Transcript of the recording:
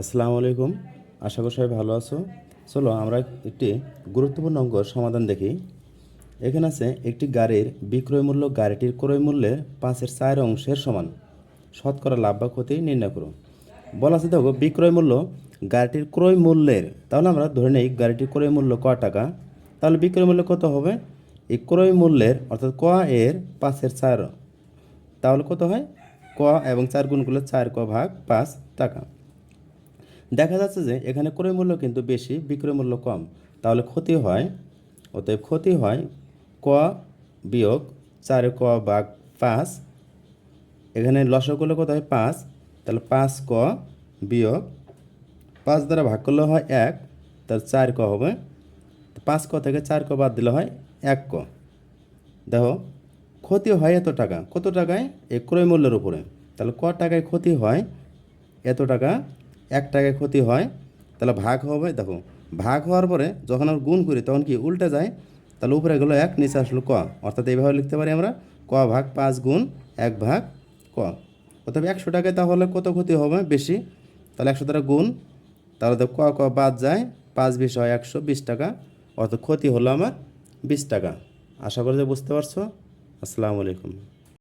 আসসালামু আলাইকুম। আশা করি সবাই ভালো আছো। চলো আমরা একটি গুরুত্বপূর্ণ অঙ্ক সমাধান দেখি। এখানে আছে, একটি গাড়ির বিক্রয় মূল্য গাড়িটির ক্রয় মূল্যের পাঁচের চার অংশের সমান। শতকরা লাভ বা ক্ষতি নির্ণয় করো। বলা আছে, দেখো, বিক্রয় মূল্য গাড়িটির ক্রয় মূল্যের, তাহলে আমরা ধরে নিই গাড়িটির ক্রয় মূল্য ক টাকা, তাহলে বিক্রয় মূল্য কত হবে? এই ক্রয় মূল্যের, অর্থাৎ ক এর পাঁচের চার, তাহলে কত হয়? ক এবং চার গুণগুলো চার ক ভাগ পাঁচ টাকা। দেখা যাচ্ছে যে এখানে ক্রয় মূল্য কিন্তু বেশি, বিক্রয় মূল্য কম। তাহলে ক্ষতি হয়, অতএব ক্ষতি হয় ক বিয়োগ চার ক ভাগ পাঁচ। এখানে লসগুলো কত হয়? পাঁচ। তাহলে পাঁচ ক বিয়োগ পাঁচ দ্বারা ভাগ করলে হয় এক, তাহলে চার ক হবে। পাঁচ ক থেকে চার ক বাদ দিলে হয় এক ক। দেখো, ক্ষতি হয় এত টাকা। কত টাকায়? এই ক্রয় মূল্যের উপরে। তাহলে ক টাকায় ক্ষতি হয় এত টাকা? এক টাকায় ক্ষতি হয়, তাহলে ভাগ হবে, দেখো, ভাগ হওয়ার পরে যখন আমরা গুণ করি, তখন কি উল্টে যায়? তাহলে উপরে গেলো এক, নিচে আসলো ক। অর্থাৎ এইভাবে লিখতে পারি আমরা, ক ভাগ পাঁচ গুণ এক ভাগ ক। অর্থাৎ একশো টাকায় তাহলে কত ক্ষতি হবে? বেশি। তাহলে একশো টাকা গুণ, তাহলে তো ক ক বাদ যায়, পাঁচ বিশ হয় একশো বিশ টাকা। অর্থাৎ ক্ষতি হলো আমার বিশ টাকা। আশা করি যে বুঝতে পারছ। আসসালামু আলাইকুম।